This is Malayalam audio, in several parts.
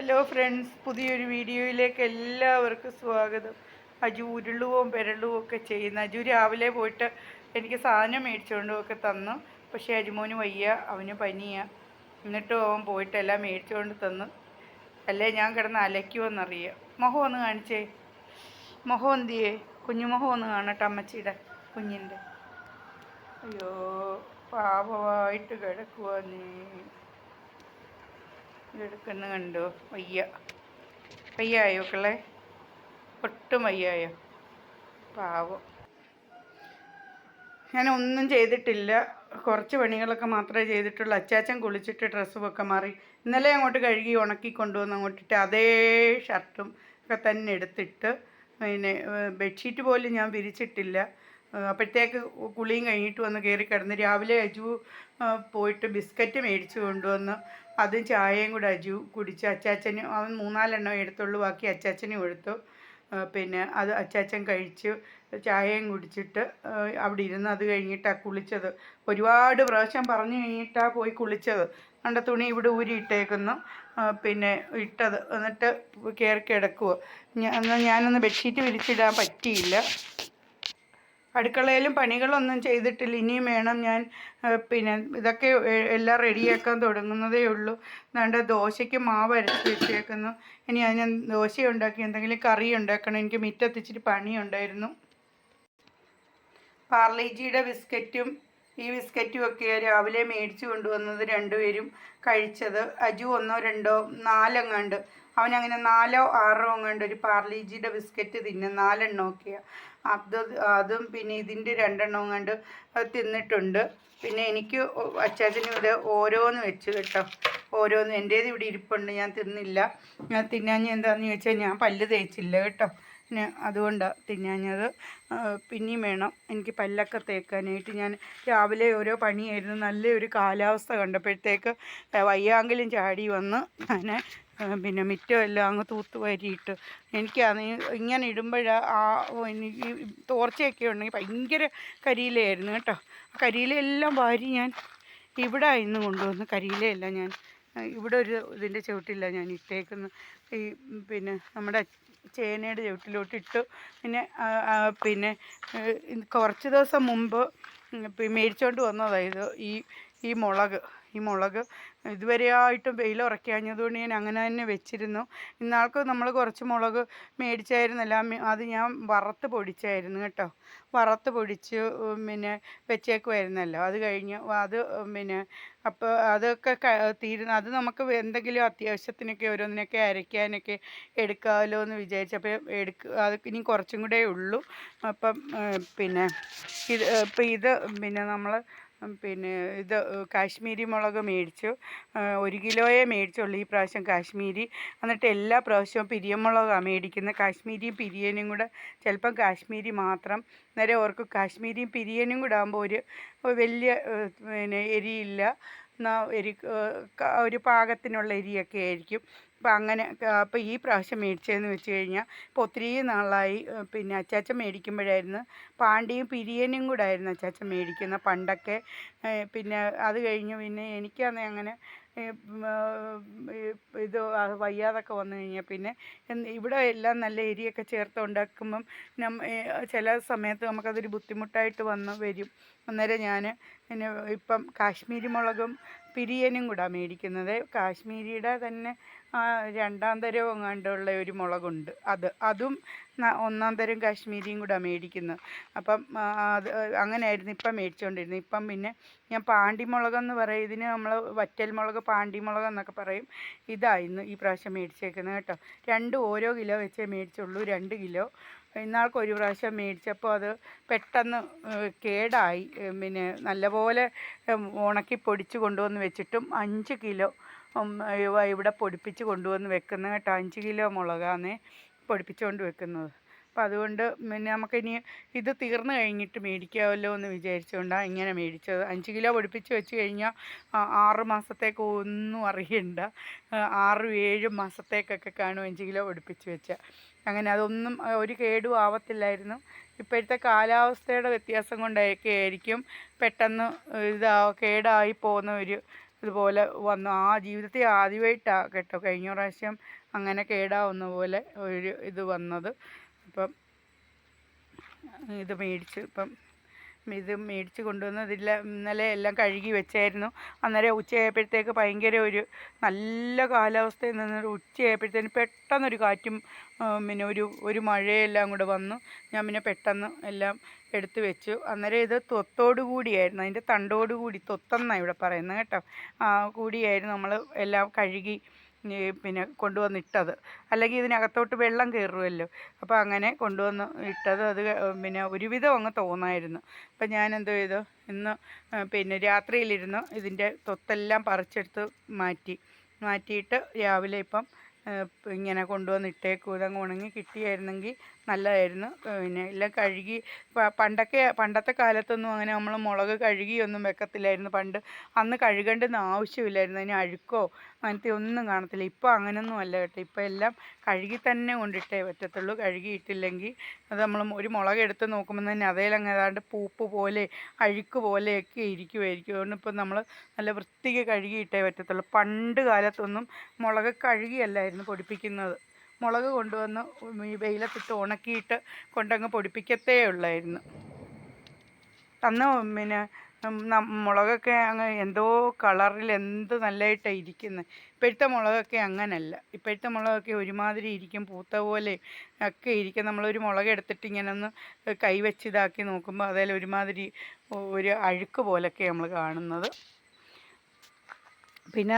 ഹലോ ഫ്രണ്ട്സ് പുതിയൊരു വീഡിയോയിലേക്ക് എല്ലാവർക്കും സ്വാഗതം. അജു ഉരുളുവും പെരളുവും ഒക്കെ ചെയ്യുന്ന അജു രാവിലെ പോയിട്ട് എനിക്ക് സാധനം മേടിച്ചുകൊണ്ടും ഒക്കെ തന്നു. പക്ഷേ അജുമോന് വയ്യ അവന് പനിയാണ് എന്നിട്ടും അവൻ പോയിട്ട് എല്ലാം മേടിച്ചുകൊണ്ട് തന്നു. അല്ലേ ഞാൻ കിടന്ന് അലയ്ക്കുമെന്നറിയാം മുഖം ഒന്ന് കാണിച്ചേ. മുഖം എന്തിയേ കുഞ്ഞുമുഖം ഒന്ന് കാണട്ടെ അമ്മച്ചിയുടെ കുഞ്ഞിന്റെ. അയ്യോ പാപമായിട്ട് കിടക്കുവാ നീ. എടുക്കുന്ന കണ്ടോ? വയ്യ. വയ്യായോ മക്കളെ? ഒട്ടും വയ്യായോ? പാവം. ഞാൻ ഒന്നും ചെയ്തിട്ടില്ല. കുറച്ച് പണികളൊക്കെ മാത്രമേ ചെയ്തിട്ടുള്ളൂ. അച്ചാച്ചൻ കുളിച്ചിട്ട് ഡ്രസ്സും ഒക്കെ മാറി. ഇന്നലെ അങ്ങോട്ട് കഴുകി ഉണക്കി കൊണ്ടുവന്ന് അങ്ങോട്ടിട്ട് അതേ ഷർട്ടും ഒക്കെ തന്നെ എടുത്തിട്ട് പിന്നെ ബെഡ്ഷീറ്റ് പോലും ഞാൻ വിരിച്ചിട്ടില്ല. അപ്പോഴത്തേക്ക് കുളിയും കഴിഞ്ഞിട്ട് വന്ന് കയറി കിടന്ന് രാവിലെ അജു പോയിട്ട് ബിസ്ക്കറ്റ് മേടിച്ചു കൊണ്ടുവന്ന് അതും ചായയും കൂടെ അജു കുടിച്ച് അച്ചാച്ചന് അവൻ മൂന്നാലെണ്ണം എടുത്തുള്ളൂ ബാക്കി അച്ചാച്ചനും എടുത്തു പിന്നെ അത് അച്ചാച്ചൻ കഴിച്ച് ചായയും കുടിച്ചിട്ട് അവിടെ ഇരുന്ന് അത് കഴിഞ്ഞിട്ടാണ് കുളിച്ചത്. ഒരുപാട് പ്രാവശ്യം പറഞ്ഞു കഴിഞ്ഞിട്ടാണ് പോയി കുളിച്ചത്. കണ്ട തുണി ഇവിടെ ഊരി ഇട്ടേക്കുന്നു. പിന്നെ ഇട്ടത്. എന്നിട്ട് കയറി കിടക്കുവോ. ഞാൻ എന്നാൽ ഞാനൊന്ന് ബെഡ്ഷീറ്റ് വിരിച്ചിടാൻ പറ്റിയില്ല. അടുക്കളയിലും പണികളൊന്നും ചെയ്തിട്ടില്ല. ഇനിയും വേണം ഞാൻ പിന്നെ ഇതൊക്കെ എല്ലാം റെഡിയാക്കാൻ തുടങ്ങുന്നതേ ഉള്ളൂ. അതുകൊണ്ട് ദോശയ്ക്ക് മാവ് അരച്ച് വെച്ചേക്കുന്നു. ഇനി ഞാൻ ദോശ ഉണ്ടാക്കി എന്തെങ്കിലും കറി ഉണ്ടാക്കണം. എനിക്ക് മുറ്റത്ത് ഇച്ചിരി പണിയുണ്ടായിരുന്നു. പാർലേജിയുടെ ബിസ്ക്കറ്റും ഈ ബിസ്ക്കറ്റും ഒക്കെ രാവിലെ മേടിച്ചു കൊണ്ടുവന്നത് രണ്ടുപേരും കഴിച്ചത്. അജു ഒന്നോ രണ്ടോ നാലെങ്ങാണ്ട് അവനങ്ങനെ നാലോ ആറോ എങ്ങാണ്ട് ഒരു പാർലിജിയുടെ ബിസ്ക്കറ്റ് തിന്നും നാലെണ്ണം ഒക്കെയാണ് അത് അതും പിന്നെ ഇതിന്റെ രണ്ടെണ്ണം എങ്ങാണ്ട് തിന്നിട്ടുണ്ട്. പിന്നെ എനിക്ക് അച്ചാച്ചനും ഇത് ഓരോന്ന് വെച്ച് കേട്ടോ. ഓരോന്ന് എന്റേത് ഇവിടെ ഇരിപ്പുണ്ട് ഞാൻ തിന്നില്ല. ഞാൻ തിന്നാൻ എന്താണെന്ന് ചോദിച്ചാൽ ഞാൻ പല്ല് തേച്ചില്ല കേട്ടോ. അതുകൊണ്ടാണ് തിന്നാഞ്ഞത്. പിന്നെയും വേണം. എനിക്ക് പല്ലൊക്കെ തേക്കാനായിട്ട് ഞാൻ രാവിലെ ഓരോ പണിയായിരുന്നു. നല്ലൊരു കാലാവസ്ഥ കണ്ടപ്പോഴത്തേക്ക് വയ്യാങ്കിലും ചാടി വന്ന് ഞാൻ പിന്നെ മിറ്റം എല്ലാം അങ്ങ് തൂത്ത് വരിയിട്ട് എനിക്കാണെങ്കിൽ ഇങ്ങനെ ഇടുമ്പോഴാണ് ആ എനിക്ക് തോർച്ചയൊക്കെ ഉണ്ടെങ്കിൽ ഭയങ്കര കരിയിലയായിരുന്നു കേട്ടോ. കരിയിലെല്ലാം വാരി ഞാൻ ഇവിടെ ഇന്ന് കൊണ്ടുവന്ന് കരിയിലയെല്ലാം ഞാൻ ഇവിടെ ഒരു ഇതിന്റെ ചുവട്ടില്ല ഞാൻ ഇട്ടേക്കുന്നത്. ഈ പിന്നെ നമ്മുടെ ചേനയുടെ ചുവട്ടിലോട്ട് ഇട്ടു. പിന്നെ പിന്നെ കുറച്ച് ദിവസം മുമ്പ് മേടിച്ചുകൊണ്ട് വന്നതാണ് ഈ ഈ മുളക്. ഈ മുളക് ഇതുവരെയായിട്ടും വെയിലുറക്കാഞ്ഞതുകൊണ്ട് ഞാൻ അങ്ങനെ തന്നെ വെച്ചിരുന്നു. ഇന്നാൾക്ക് നമ്മൾ കുറച്ച് മുളക് മേടിച്ചായിരുന്നല്ല അത് ഞാൻ വറുത്ത് പൊടിച്ചായിരുന്നു കേട്ടോ. വറുത്ത് പൊടിച്ച് പിന്നെ വെച്ചേക്കുമായിരുന്നല്ലോ അത് കഴിഞ്ഞ് അത് പിന്നെ അപ്പോൾ അതൊക്കെ തീരുന്ന അത് നമുക്ക് എന്തെങ്കിലും അത്യാവശ്യത്തിനൊക്കെ ഓരോന്നിനൊക്കെ അരയ്ക്കാനൊക്കെ എടുക്കാമല്ലോ എന്ന് വിചാരിച്ചപ്പോൾ എടുക്ക അത് ഇനി കുറച്ചും കൂടെ ഉള്ളൂ. അപ്പം പിന്നെ ഇത് ഇപ്പം ഇത് പിന്നെ നമ്മൾ പിന്നെ ഇത് കാശ്മീരി മുളക് മേടിച്ചു. ഒരു കിലോയെ മേടിച്ചുള്ളൂ ഈ പ്രാവശ്യം കാശ്മീരി. എന്നിട്ട് എല്ലാ പ്രാവശ്യവും പിരിയമുളകാണ് മേടിക്കുന്നത് കാശ്മീരിയും പിരിയനും കൂടെ ചിലപ്പം കാശ്മീരി മാത്രം. നേരെ ഓർക്ക് കാശ്മീരിയും പിരിയനും കൂടെ ആകുമ്പോൾ ഒരു വലിയ പിന്നെ എരിയില്ല. എരി ഒരു പാകത്തിനുള്ള എരിയൊക്കെ ആയിരിക്കും. അപ്പം അങ്ങനെ അപ്പോൾ ഈ പ്രാവശ്യം മേടിച്ചതെന്ന് വെച്ച് കഴിഞ്ഞാൽ ഇപ്പോൾ ഒത്തിരി നാളായി പിന്നെ അച്ചാച്ച മേടിക്കുമ്പോഴായിരുന്നു പാണ്ടിയും പിരിയനും കൂടെ ആയിരുന്നു അച്ചാച്ച മേടിക്കുന്നത് പണ്ടൊക്കെ പിന്നെ അത് കഴിഞ്ഞ് പിന്നെ എനിക്കാണെങ്കിൽ അങ്ങനെ ഇത് വയ്യാതൊക്കെ വന്നു കഴിഞ്ഞാൽ പിന്നെ ഇവിടെ എല്ലാം നല്ല എരിയൊക്കെ ചേർത്ത് ഉണ്ടാക്കുമ്പം നമ്മ ചില സമയത്ത് നമുക്കതൊരു ബുദ്ധിമുട്ടായിട്ട് വന്ന് വരും. അന്നേരം ഞാൻ പിന്നെ ഇപ്പം കാശ്മീരി മുളകും പിരിയനും കൂടെ മേടിക്കുന്നത്. കാശ്മീരിയുടെ തന്നെ രണ്ടാം തരം എങ്ങാണ്ടുള്ള ഒരു മുളകുണ്ട്. അത് അതും ഒന്നാം തരം കാശ്മീരിയും കൂടെ മേടിക്കുന്നത് അപ്പം അത് അങ്ങനെയായിരുന്നു ഇപ്പം മേടിച്ചുകൊണ്ടിരുന്നത് ഇപ്പം പിന്നെ ഞാൻ പാണ്ടിമുളകെന്ന് പറയും ഇതിന് നമ്മൾ വറ്റൽ മുളക് പാണ്ടിമുളക് എന്നൊക്കെ പറയും. ഇതായിരുന്നു ഈ പ്രാവശ്യം മേടിച്ചേക്കുന്നത് കേട്ടോ. രണ്ട് ഓരോ കിലോ വെച്ചേ മേടിച്ചുള്ളൂ രണ്ട് കിലോ. ഇന്നാൾക്ക് ഒരു പ്രാവശ്യം മേടിച്ചപ്പോൾ അത് പെട്ടെന്ന് കേടായി. പിന്നെ നല്ലപോലെ ഉണക്കി പൊടിച്ച് കൊണ്ടുവന്ന് വെച്ചിട്ടും അഞ്ച് കിലോ ഇവിടെ പൊടിപ്പിച്ച് കൊണ്ടുവന്ന് വെക്കുന്നത് കേട്ടോ അഞ്ച് കിലോ മുളകാണ് പൊടിപ്പിച്ചുകൊണ്ട് വെക്കുന്നത്. അപ്പം അതുകൊണ്ട് പിന്നെ നമുക്കിനി ഇത് തീർന്നു കഴിഞ്ഞിട്ട് മേടിക്കാമല്ലോ എന്ന് വിചാരിച്ചുകൊണ്ടാണ് ഇങ്ങനെ മേടിച്ചത്. അഞ്ച് കിലോ പൊടിപ്പിച്ച് വെച്ച് കഴിഞ്ഞാൽ ആറ് മാസത്തേക്ക് ഒന്നും അറിയണ്ട. ആറ് ഏഴും മാസത്തേക്കൊക്കെ കാണും അഞ്ച് കിലോ പൊടിപ്പിച്ച് വെച്ചാൽ. അങ്ങനെ അതൊന്നും ഒരു കേടും ആവത്തില്ലായിരുന്നു. ഇപ്പോഴത്തെ കാലാവസ്ഥയുടെ വ്യത്യാസം കൊണ്ടൊക്കെ ആയിരിക്കും പെട്ടെന്ന് ഇതാ കേടായി പോകുന്ന ഒരു ഇതുപോലെ വന്നു. ആ ജീവിതത്തിൽ ആദ്യമായിട്ടാണ് കേട്ടോ കഴിഞ്ഞ പ്രാവശ്യം അങ്ങനെ കേടാവുന്ന പോലെ ഒരു ഇത് വന്നത്. അപ്പം ഇത് മേടിച്ച് ഇപ്പം ഇത് മേടിച്ച് കൊണ്ടുവന്നതില്ല. ഇന്നലെ എല്ലാം കഴുകി വെച്ചായിരുന്നു. അന്നേരം ഉച്ചയായപ്പോഴത്തേക്ക് ഭയങ്കര ഒരു നല്ല കാലാവസ്ഥയിൽ നിന്ന് ഉച്ചയായപ്പോഴത്തേന് പെട്ടെന്നൊരു കാറ്റും പിന്നെ ഒരു ഒരു മഴയെല്ലാം കൂടെ വന്നു. ഞാൻ പിന്നെ പെട്ടെന്ന് എല്ലാം എടുത്ത് വെച്ചു. അന്നേരം ഇത് തൊത്തോടു കൂടിയായിരുന്നു. അതിന്റെ തണ്ടോടു കൂടി ഇവിടെ പറയുന്നത് കേട്ടോ. കൂടിയായിരുന്നു. നമ്മൾ എല്ലാം കഴുകി പിന്നെ കൊണ്ടുവന്നിട്ടത്. അല്ലെങ്കിൽ ഇതിനകത്തോട്ട് വെള്ളം കയറുമല്ലോ അപ്പോൾ അങ്ങനെ കൊണ്ടുവന്ന് ഇട്ടത് അത് പിന്നെ ഒരുവിധം അങ്ങ് തോന്നായിരുന്നു. അപ്പം ഞാൻ എന്തോ ചെയ്തു? ഇന്ന് പിന്നെ രാത്രിയിലിരുന്ന് ഇതിന്റെ തൊത്തെല്ലാം പറിച്ചെടുത്ത് മാറ്റി. മാറ്റിയിട്ട് രാവിലെ ഇപ്പം ഇങ്ങനെ കൊണ്ടുവന്ന് ഇട്ടേക്കും. ഇതങ്ങ് ഉണങ്ങി കിട്ടിയായിരുന്നെങ്കിൽ നല്ലതായിരുന്നു. പിന്നെ എല്ലാം കഴുകി പണ്ടൊക്കെ പണ്ടത്തെ കാലത്തൊന്നും അങ്ങനെ നമ്മൾ മുളക് കഴുകിയൊന്നും വെക്കത്തില്ലായിരുന്നു. പണ്ട് അന്ന് കഴുകേണ്ടെന്ന് ആവശ്യമില്ലായിരുന്നു. അതിന് അഴുക്കോ അങ്ങനത്തെ ഒന്നും കാണത്തില്ല. ഇപ്പോൾ അങ്ങനെയൊന്നും അല്ല കേട്ടോ. ഇപ്പോൾ എല്ലാം കഴുകി തന്നെ കൊണ്ടിട്ടേ പറ്റത്തുള്ളൂ. കഴുകിയിട്ടില്ലെങ്കിൽ അത് നമ്മൾ ഒരു മുളക് എടുത്ത് നോക്കുമ്പോൾ തന്നെ അതേലങ്ങ് പൂപ്പ് പോലെ അഴുക്ക് പോലെയൊക്കെ ഇരിക്കുമായിരിക്കും അതുകൊണ്ട് ഇപ്പം നമ്മൾ നല്ല വൃത്തിക്ക് കഴുകിയിട്ടേ പറ്റത്തുള്ളൂ. പണ്ട് കാലത്തൊന്നും മുളക് കഴുകിയല്ലായിരുന്നു പൊടിപ്പിക്കുന്നത്. മുളക് കൊണ്ടുവന്ന് വെയിലത്തിട്ട് ഉണക്കിയിട്ട് കൊണ്ടങ്ങ് പൊടിപ്പിക്കത്തേ ഉള്ളായിരുന്നു. അന്ന് പിന്നെ മുളകൊക്കെ അങ്ങ് എന്തോ കളറിൽ എന്ത് നല്ലതായിട്ടാണ് ഇരിക്കുന്നത് ഇപ്പോഴത്തെ മുളകൊക്കെ അങ്ങനല്ല. ഇപ്പോഴത്തെ മുളകൊക്കെ ഒരുമാതിരി ഇരിക്കും. പൂത്ത പോലെ ഒക്കെ ഇരിക്കും. നമ്മളൊരു മുളക് എടുത്തിട്ട് ഇങ്ങനെ ഒന്ന് കൈവച്ച് ഇതാക്കി നോക്കുമ്പോൾ അതിൽ ഒരുമാതിരി ഒരു അഴുക്ക് പോലൊക്കെ നമ്മൾ കാണുന്നത്. പിന്നെ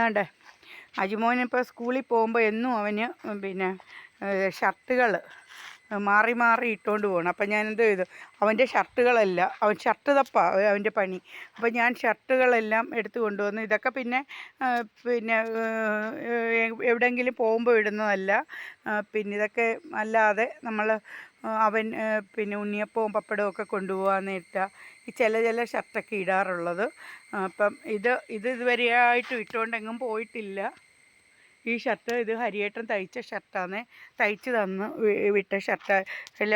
അജിമോൻ ഇപ്പോൾ സ്കൂളിൽ പോകുമ്പോൾ എന്നും അവന് പിന്നെ ഷർട്ടുകൾ മാറി മാറി ഇട്ടുകൊണ്ട് പോകണം അപ്പം ഞാൻ എന്ത് ചെയ്തു? അവന്റെ ഷർട്ടുകളല്ല അവൻ ഷർട്ട് തപ്പാ അവന്റെ പണി. അപ്പം ഞാൻ ഷർട്ടുകളെല്ലാം എടുത്തു കൊണ്ടുവന്നു. ഇതൊക്കെ പിന്നെ പിന്നെ എവിടെയെങ്കിലും പോകുമ്പോൾ ഇടുന്നതല്ല. പിന്നെ ഇതൊക്കെ അല്ലാതെ നമ്മൾ അവൻ പിന്നെ ഉണ്ണിയപ്പവും പപ്പടവും ഒക്കെ കൊണ്ടുപോകാൻ ഇട്ട ഈ ചില ചില ഷർട്ടൊക്കെ ഇടാറുള്ളത്. അപ്പം ഇത് ഇത് ഇതുവരെയായിട്ടും ഇട്ടുകൊണ്ടെങ്ങും പോയിട്ടില്ല. ഈ ഷർട്ട് ഇത് ഹരിയേട്ടൻ തയ്ച്ച ഷർട്ടാണ് തയ്ച്ച് തന്ന് വിട്ട ഷർട്ട്. അല്ല